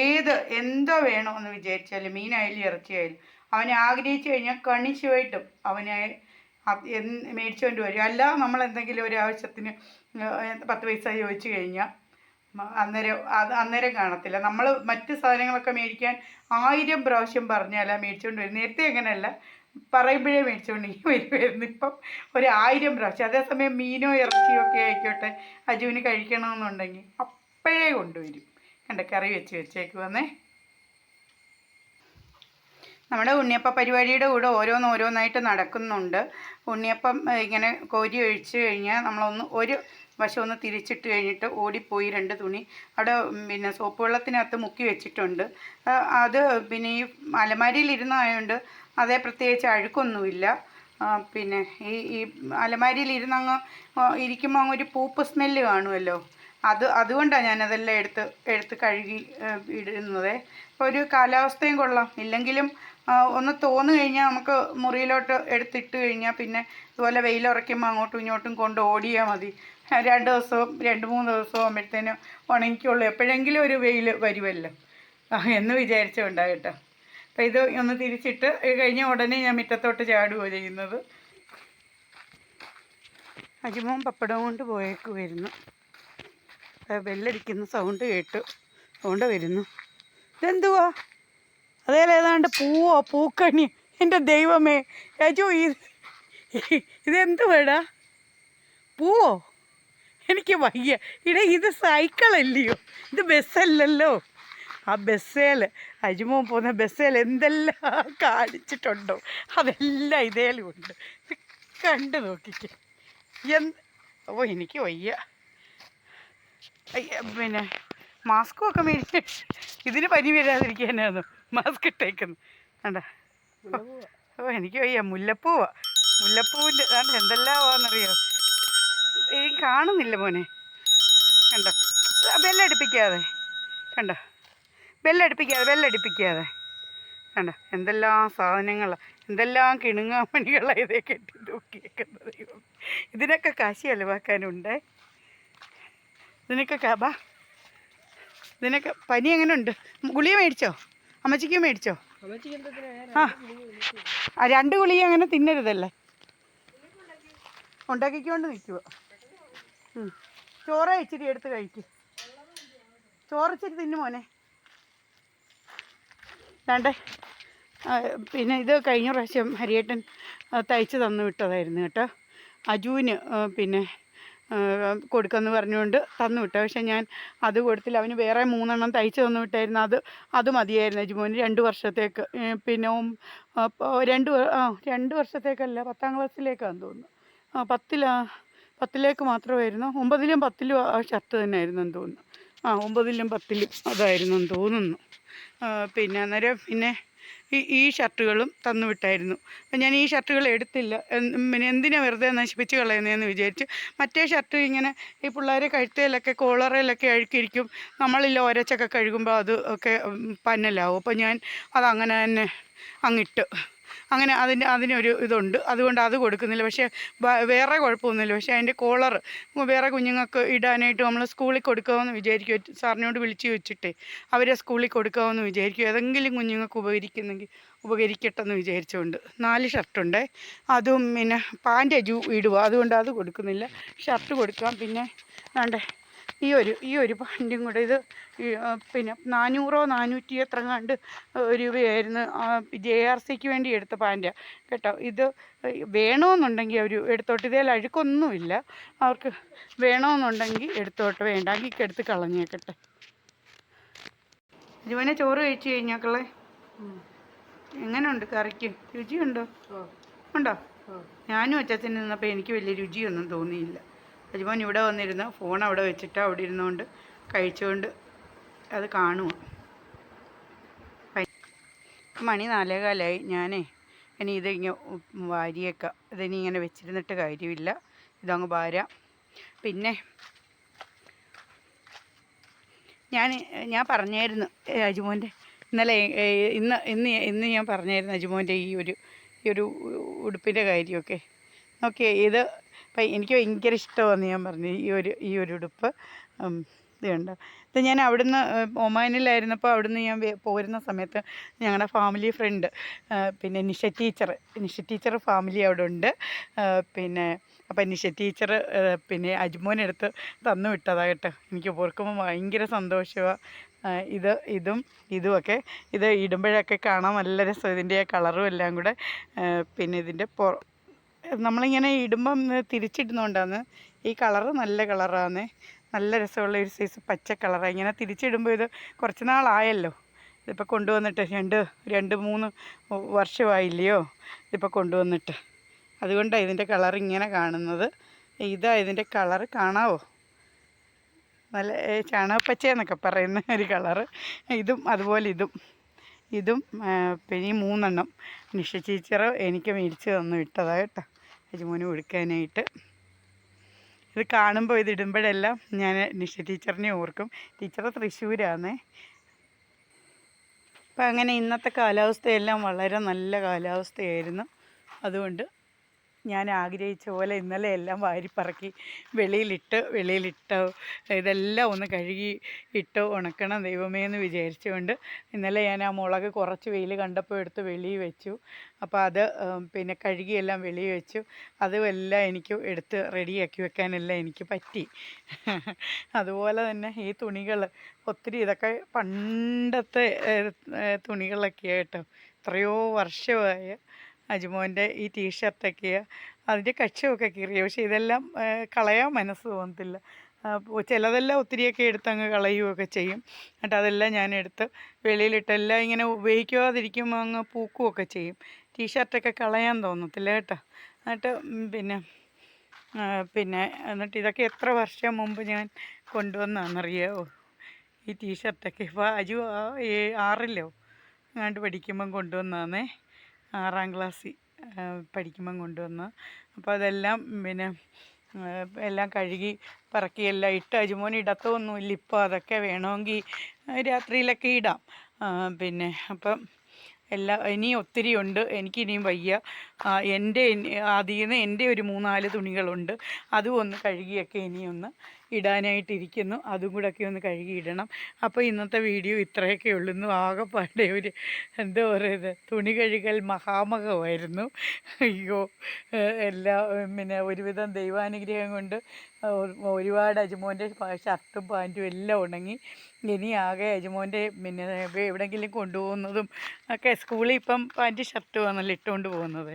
ഏത് എന്തോ വേണോ എന്ന് വിചാരിച്ചാലും മീനായാലും ഇറച്ചിയായാലും അവൻ ആഗ്രഹിച്ചു കഴിഞ്ഞാൽ കണിശമായിട്ടും അവനെ മേടിച്ചുകൊണ്ട് വരും. അല്ല നമ്മൾ എന്തെങ്കിലും ഒരു ആവശ്യത്തിന് പത്ത് പൈസ ചോദിച്ചു കഴിഞ്ഞാൽ അന്നേരം അന്നേരം കാണത്തില്ല. നമ്മൾ മറ്റ് സാധനങ്ങളൊക്കെ മേടിക്കാൻ ആയിരം പ്രാവശ്യം പറഞ്ഞാൽ മേടിച്ചുകൊണ്ട് വരും നേരത്തെ അങ്ങനെയല്ല പറയുമ്പോഴേ മേടിച്ചുകൊണ്ട് വരുമായിരുന്നു ഇപ്പം ഒരു ആയിരം പ്രാവശ്യം. അതേസമയം മീനോ ഇറച്ചിയോ ഒക്കെ ആയിക്കോട്ടെ അജുവിന് കഴിക്കണമെന്നുണ്ടെങ്കിൽ. അപ്പോഴേ കൊണ്ടുവരും. കണ്ട കറി വെച്ച് വെച്ചേക്ക് വന്നേ നമ്മുടെ ഉണ്ണിയപ്പ പരിപാടിയുടെ കൂടെ ഓരോന്നോരോന്നായിട്ട് നടക്കുന്നുണ്ട്. ഉണ്ണിയപ്പം ഇങ്ങനെ കോരി ഒഴിച്ച് കഴിഞ്ഞാൽ നമ്മളൊന്ന് ഒരു വശം ഒന്ന് തിരിച്ചിട്ട് കഴിഞ്ഞിട്ട് ഓടിപ്പോയി രണ്ട് തുണി അവിടെ പിന്നെ സോപ്പ് വെള്ളത്തിനകത്ത് മുക്കി വെച്ചിട്ടുണ്ട്. അത് പിന്നെ ഈ അലമാരിയിലിരുന്നായതുകൊണ്ട് അതേ പ്രത്യേകിച്ച് അഴുക്കൊന്നുമില്ല. പിന്നെ ഈ ഈ അലമാരിയിലിരുന്നങ്ങ് ഇരിക്കുമ്പോൾ അങ്ങ് ഒരു പൂപ്പ് സ്മെല്ല് കാണുമല്ലോ അത് അതുകൊണ്ടാണ് ഞാനതെല്ലാം എടുത്ത് എടുത്ത് കഴുകി ഇടുന്നത്. അപ്പോൾ ഒരു കാലാവസ്ഥയും കൊള്ളാം. ഇല്ലെങ്കിലും ഒന്ന് തോന്നു കഴിഞ്ഞാൽ നമുക്ക് മുറിയിലോട്ട് എടുത്തിട്ട് കഴിഞ്ഞാൽ പിന്നെ ഇതുപോലെ വെയിലുറയ്ക്കുമ്പോൾ അങ്ങോട്ടും ഇങ്ങോട്ടും കൊണ്ട് ഓടിയാൽ മതി. രണ്ട് ദിവസവും രണ്ട് മൂന്ന് ദിവസവും ആകുമ്പോഴത്തേനും ഉണങ്ങിക്കുള്ളൂ എപ്പോഴെങ്കിലും ഒരു വെയിൽ വരുമല്ലോ എന്ന് വിചാരിച്ചുകൊണ്ടാണ് കേട്ടോ. അപ്പോൾ ഇത് ഒന്ന് തിരിച്ചിട്ട് കഴിഞ്ഞ ഉടനെ ഞാൻ മുറ്റത്തോട്ട് ചാടുകയോ ചെയ്യുന്നത്. അജിമോൻ പപ്പടം കൊണ്ട് പോയേക്കുമായിരുന്നു ബെല്ലടിക്കുന്ന സൗണ്ട് കേട്ടു. സൗണ്ട് വരുന്നു. ഇതെന്തുവാ? അതേലെ ഏതാണ്ട് പൂവോ പൂക്കണി? എന്റെ ദൈവമേ. രാജു ഇത് ഇതെന്ത് വേടാ പൂവോ? എനിക്ക് വയ്യ. ഇട ഇത് സൈക്കിളല്ലയോ? ഇത് ബസ്സല്ലല്ലോ. ആ ബസ്സേൽ അജുമോൻ പോകുന്ന ബസ്സേൽ എന്തെല്ലാം കാണിച്ചിട്ടുണ്ടോ? അതെല്ലാം ഇതേലും ഉണ്ട് കണ്ടു നോക്കിക്കേ. എന്ത്? ഓ എനിക്ക് വയ്യ. പിന്നെ മാസ്കും ഒക്കെ മേടിച്ച് ഇതിന് പനി വരാതിരിക്കാനായിരുന്നു. മാസ്ക് ഇട്ടേക്കുന്നു. കണ്ട? ഓ എനിക്ക് വയ്യ. മുല്ലപ്പൂവാ. മുല്ലപ്പൂവിന്റെ അതാണ്ട് എന്തെല്ലാമാണെന്നറിയോ ഈ കാണുന്നില്ല മോനെ. കണ്ടോ? ബെല്ലടിപ്പിക്കാതെ. കണ്ടോ? ബെല്ലടിപ്പിക്കാതെ ബെല്ലടിപ്പിക്കാതെ. കണ്ടോ? എന്തെല്ലാം സാധനങ്ങളാണ് എന്തെല്ലാം കിണുങ്ങാമണികളാണ് ഇതേ കെട്ടി തൂക്കിയേക്കുന്നത് ഇതിനൊക്കെ കാശി ചെലവാക്കാനുണ്ട് ഇതിനൊക്കെ ക- ബാ. ഇതിനൊക്കെ പനി എങ്ങനെ ഉണ്ട് ഗുളിക മേടിച്ചോ? അമ്മച്ചിക്ക് മേടിച്ചോ? ആ. രണ്ട് ഗുളിക അങ്ങനെ തിന്നരുതല്ലേ? ഉണ്ടാക്കിക്കൊണ്ട് നിൽക്കുക ചോറ് ഇച്ചിരി എടുത്ത് കഴിക്കും. ചോറ് ഇച്ചിരി തിന്നു മോനെ. വേണ്ടേ? പിന്നെ ഇത് കഴിഞ്ഞ പ്രാവശ്യം ഹരിയേട്ടൻ തയ്ച്ച് തന്നു വിട്ടതായിരുന്നു കേട്ടോ. അജുവിന് പിന്നെ കൊടുക്കാമെന്ന് പറഞ്ഞുകൊണ്ട് തന്നു വിട്ടു. പക്ഷേ ഞാൻ അത് കൊടുത്തില്ല. അവന് വേറെ മൂന്നെണ്ണം തയ്ച്ച് തന്നു വിട്ടായിരുന്നു. അത് അത് മതിയായിരുന്നു അജിമോന് രണ്ട് വർഷത്തേക്ക്. പിന്നെ രണ്ട് രണ്ട് വർഷത്തേക്കല്ല പത്താം ക്ലാസ്സിലേക്കാന്ന് തോന്നുന്നു. പത്തിലാ പത്തിലേക്ക് മാത്രമായിരുന്നു. ഒമ്പതിലും പത്തിലും ആ ഷർട്ട് തന്നെയായിരുന്നു എന്ന് തോന്നുന്നു. ആ ഒമ്പതിലും പത്തിലും അതായിരുന്നു എന്ന് തോന്നുന്നു പിന്നെ അന്നേരം പിന്നെ ഈ ഈ ഷർട്ടുകളും തന്നു വിട്ടായിരുന്നു. അപ്പം ഞാൻ ഈ ഷർട്ടുകൾ എടുത്തില്ല. പിന്നെ എന്തിനാ വെറുതെ നശിപ്പിച്ച് കളയുന്നതെന്ന് വിചാരിച്ചു. മറ്റേ ഷർട്ട് ഇങ്ങനെ ഈ പിള്ളേരെ കഴുത്തേലൊക്കെ കോളറയിലൊക്കെ അഴുക്കിയിരിക്കും. നമ്മളില്ല ഒരച്ചൊക്കെ കഴുകുമ്പോൾ അത് ഒക്കെ പന്നലാവും. അപ്പോൾ ഞാൻ അതങ്ങനെ തന്നെ അങ്ങിട്ട് അങ്ങനെ അതിന് അതിനൊരു ഇതുണ്ട്. അതുകൊണ്ട് അത് കൊടുക്കുന്നില്ല. പക്ഷേ വേറെ കുഴപ്പമൊന്നുമില്ല. പക്ഷേ അതിന്റെ കോളർ വേറെ കുഞ്ഞുങ്ങൾക്ക് ഇടാനായിട്ട് നമ്മൾ സ്കൂളിൽ കൊടുക്കാമെന്ന് വിചാരിക്കും. സാറിനോട് വിളിച്ച് വെച്ചിട്ടേ അവരെ സ്കൂളിൽ കൊടുക്കാമെന്ന് വിചാരിക്കും. ഏതെങ്കിലും കുഞ്ഞുങ്ങൾക്ക് ഉപകരിക്കുന്നെങ്കിൽ ഉപകരിക്കട്ടെ എന്ന് വിചാരിച്ചുകൊണ്ട് നാല് ഷർട്ടുണ്ടേ. അതും പിന്നെ പാന്റ് ജൂ ഇടുക അതുകൊണ്ട് അത് കൊടുക്കുന്നില്ല. ഷർട്ട് കൊടുക്കാം. പിന്നെ വേണ്ടേ? ഈ ഒരു ഈ ഒരു പാന്റും കൂടെ ഇത് പിന്നെ നാനൂറോ നാനൂറ്റി എത്ര കണ്ട് രൂപയായിരുന്നു ജെ ആർ സിക്ക് വേണ്ടി എടുത്ത പാന്റാണ് കേട്ടോ ഇത് വേണമെന്നുണ്ടെങ്കിൽ അവർ എടുത്തോട്ട് ഇതിൽ അഴുക്കൊന്നുമില്ല. അവർക്ക് വേണമെന്നുണ്ടെങ്കിൽ എടുത്തോട്ട് വേണ്ടെങ്കിൽ എടുത്ത് കളഞ്ഞേക്കട്ടെ. ജീവനെ ചോറ് കഴിച്ചു കഴിഞ്ഞാക്കളെ എങ്ങനെയുണ്ട് കറിക്ക്? രുചിയുണ്ടോ? ഉണ്ടോ? ഞാനും അച്ചാച്ചൻ നിന്നപ്പോൾ എനിക്ക് വലിയ രുചിയൊന്നും തോന്നിയില്ല. അജുമോൻ ഇവിടെ വന്നിരുന്ന്. ഫോൺ അവിടെ വെച്ചിട്ട് അവിടെ ഇരുന്നുകൊണ്ട് കഴിച്ചുകൊണ്ട് അത് കാണുമോ മണി നാലേകാലായി. ഞാനേ ഇനി ഇത് ഇങ്ങനെ വാരിയേക്കാം. ഇതിനി ഇങ്ങനെ വെച്ചിരുന്നിട്ട് കാര്യമില്ല. ഇതങ്ങ് വാരാം. പിന്നെ ഞാൻ ഞാൻ പറഞ്ഞായിരുന്നു അജുമോന്റെ ഇന്നലെ ഇന്ന് ഇന്ന് ഇന്ന് ഞാൻ പറഞ്ഞായിരുന്നു അജുമോന്റെ ഈ ഒരു ഈ ഒരു ഉടുപ്പിന്റെ കാര്യമൊക്കെ. ഓക്കെ ഇത് ഇപ്പം എനിക്ക് ഭയങ്കര ഇഷ്ടമാണെന്ന് ഞാൻ പറഞ്ഞു ഈ ഒരു ഈ ഒരു ഉടുപ്പ്. ഇതുണ്ട് ഇത് ഞാൻ അവിടുന്ന് ഒമാനിലായിരുന്നപ്പോൾ അവിടുന്ന് ഞാൻ പോരുന്ന സമയത്ത് ഞങ്ങളുടെ ഫാമിലി ഫ്രണ്ട് പിന്നെ Nisha teacher Nisha teacher family അവിടെ ഉണ്ട്. പിന്നെ അപ്പം നിഷ ടീച്ചർ പിന്നെ അജ്മോനെടുത്ത് തന്നു വിട്ടതാ കേട്ടോ. എനിക്ക് ഓർക്കുമ്പോൾ ഭയങ്കര സന്തോഷമാണ് ഇത് ഇതും ഇതുമൊക്കെ ഇത് ഇടുമ്പോഴൊക്കെ കാണാൻ നല്ല രസം. ഇതിന്റെ കളറും എല്ലാം കൂടെ പിന്നെ ഇതിന്റെ നമ്മളിങ്ങനെ ഇടുമ്പം തിരിച്ചിടുന്നതുകൊണ്ടാണ് ഈ കളറ് നല്ല കളറാണ് നല്ല രസമുള്ള ഒരു സൈസ് പച്ച കളറാണ് ഇങ്ങനെ തിരിച്ചിടുമ്പോൾ ഇത് കുറച്ച് നാളായല്ലോ. ഇതിപ്പോൾ കൊണ്ടുവന്നിട്ട് രണ്ട് രണ്ട് മൂന്ന് വർഷമായില്ലയോ ഇതിപ്പോൾ കൊണ്ടുവന്നിട്ട്. അതുകൊണ്ടാണ് ഇതിന്റെ കളർ ഇങ്ങനെ കാണുന്നത്. ഇതാ ഇതിന്റെ കളറ് കാണാവോ? നല്ല ചാണകപ്പച്ച എന്നൊക്കെ പറയുന്ന ഒരു കളറ്. ഇതും അതുപോലെ ഇതും. ഇതും പിന്നെ ഈ മൂന്നെണ്ണം. നിഷ ടീച്ചർ എനിക്ക് മേടിച്ച് തന്നു വിട്ടതാ കേട്ടോ. അജുമോന് കൊടുക്കാനായിട്ട്. ഇത് കാണുമ്പോൾ ഇത് ഇടുമ്പോഴെല്ലാം ഞാൻ നിഷ ടീച്ചറിനെ ഓർക്കും. ടീച്ചർ തൃശ്ശൂരാണേ അപ്പം അങ്ങനെ ഇന്നത്തെ കാലാവസ്ഥയെല്ലാം വളരെ നല്ല കാലാവസ്ഥയായിരുന്നു. അതുകൊണ്ട് ഞാൻ ആഗ്രഹിച്ച പോലെ ഇന്നലെ എല്ലാം വാരിപ്പറക്കി വെളിയിലിട്ട് വെളിയിലിട്ട് ഇതെല്ലാം ഒന്ന് കഴുകി ഇട്ട് ഉണക്കണം ദൈവമേ എന്ന് വിചാരിച്ചുകൊണ്ട് ഇന്നലെ ഞാൻ ആ മുളക് കുറച്ച് വെയിൽ കണ്ടപ്പോൾ എടുത്ത് വെളിയിൽ വെച്ചു. അപ്പോൾ അത് പിന്നെ കഴുകിയെല്ലാം വെളിയിൽ വെച്ചു. അതുമെല്ലാം എനിക്ക് എടുത്ത് റെഡിയാക്കി വെക്കാനെല്ലാം എനിക്ക് പറ്റി. അതുപോലെ തന്നെ ഈ തുണികൾ ഒത്തിരി ഇതൊക്കെ പണ്ടത്തെ തുണികളൊക്കെ ആയിട്ടോ എത്രയോ വർഷമായ അജുമോന്റെ ഈ ടീഷർട്ടൊക്കെ അതിന്റെ കക്ഷമൊക്കെ കീറിയ പക്ഷേ ഇതെല്ലാം കളയാൻ മനസ്സ് തോന്നത്തില്ല. ചിലതെല്ലാം ഒത്തിരിയൊക്കെ എടുത്ത് അങ്ങ് കളയുകയൊക്കെ ചെയ്യും. എന്നിട്ട് അതെല്ലാം ഞാൻ എടുത്ത് വെളിയിലിട്ട് എല്ലാം ഇങ്ങനെ ഉപയോഗിക്കാതിരിക്കുമ്പോൾ അങ്ങ് പൂക്കുകയൊക്കെ ചെയ്യും. ടീഷർട്ടൊക്കെ കളയാൻ തോന്നത്തില്ല കേട്ടോ. എന്നിട്ട് പിന്നെ പിന്നെ എന്നിട്ട് ഇതൊക്കെ എത്ര വർഷം മുമ്പ് ഞാൻ കൊണ്ടുവന്നാണെന്നറിയാമോ ഈ ടീഷർട്ടൊക്കെ. ഇപ്പോൾ അജു ആറില്ലോ അങ്ങാണ്ട് പഠിക്കുമ്പം കൊണ്ടുവന്നാന്നേ ആറാം ക്ലാസ്സിൽ പഠിക്കുമ്പം കൊണ്ടുവന്ന്. അപ്പോൾ അതെല്ലാം പിന്നെ എല്ലാം കഴുകി പറക്കി എല്ലാം ഇട്ട്. അജുമോൻ ഇടത്തൊന്നുമില്ല. ഇപ്പോൾ അതൊക്കെ വേണമെങ്കിൽ രാത്രിയിലൊക്കെ ഇടാം. പിന്നെ അപ്പം എല്ലാ ഇനി ഒത്തിരി ഉണ്ട്. എനിക്കിനിയും വയ്യ. എന്റെ അതിൽ നിന്ന് എന്റെ ഒരു മൂന്നാൽ തുണികളുണ്ട്. അതും ഒന്ന് കഴുകിയൊക്കെ ഇനിയൊന്ന് ഇടാനായിട്ടിരിക്കുന്നു. അതും കൂടെ ഒക്കെ ഒന്ന് കഴുകിയിടണം. അപ്പോൾ ഇന്നത്തെ വീഡിയോ ഇത്രയൊക്കെ ഉള്ളൂ ഇന്നും ആകെപ്പാടെ ഒരു എന്താ പറയുന്നത് തുണി കഴുകൽ മഹാമഹമായിരുന്നു. അയ്യോ എല്ലാ പിന്നെ ഒരുവിധം ദൈവാനുഗ്രഹം കൊണ്ട് ഒരുപാട് അജുമോന്റെ ഷർട്ടും പാന്റും എല്ലാം ഉണങ്ങി. ഇനി ആകെ അജുമോന്റെ പിന്നെ എവിടെയെങ്കിലും കൊണ്ടുപോകുന്നതും ഒക്കെ സ്കൂളിൽ ഇപ്പം പാന്റ് ഷർട്ടുമാണല്ലോ ഇട്ടുകൊണ്ട് പോകുന്നത്.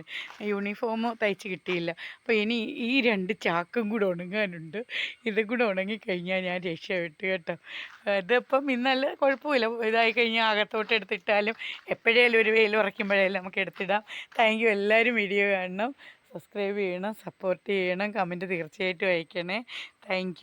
യൂണിഫോം തയ്ച്ച് കിട്ടിയില്ല. അപ്പോൾ ഇനി ഈ രണ്ട് ചാക്കും കൂടെ ഉണങ്ങാനുണ്ട്. ഇതും കൂടെ ഉണങ്ങിക്കഴിഞ്ഞാൽ ഞാൻ രക്ഷപ്പെട്ടു കേട്ടോ. അതിപ്പം ഇന്നല്ല കുഴപ്പമില്ല. ഇതായി കഴിഞ്ഞാൽ അകത്തോട്ട് എടുത്തിട്ടാലും എപ്പോഴേലും ഒരു വെയിൽ ഉറയ്ക്കുമ്പോഴേലും നമുക്ക് എടുത്തിടാം. താങ്ക് യു എല്ലാവരും വീഡിയോ കാണണം. സബ്സ്ക്രൈബ് ചെയ്യണം സപ്പോർട്ട് ചെയ്യണം കമന്റ് തീർച്ചയായിട്ടും അയക്കണേ. താങ്ക്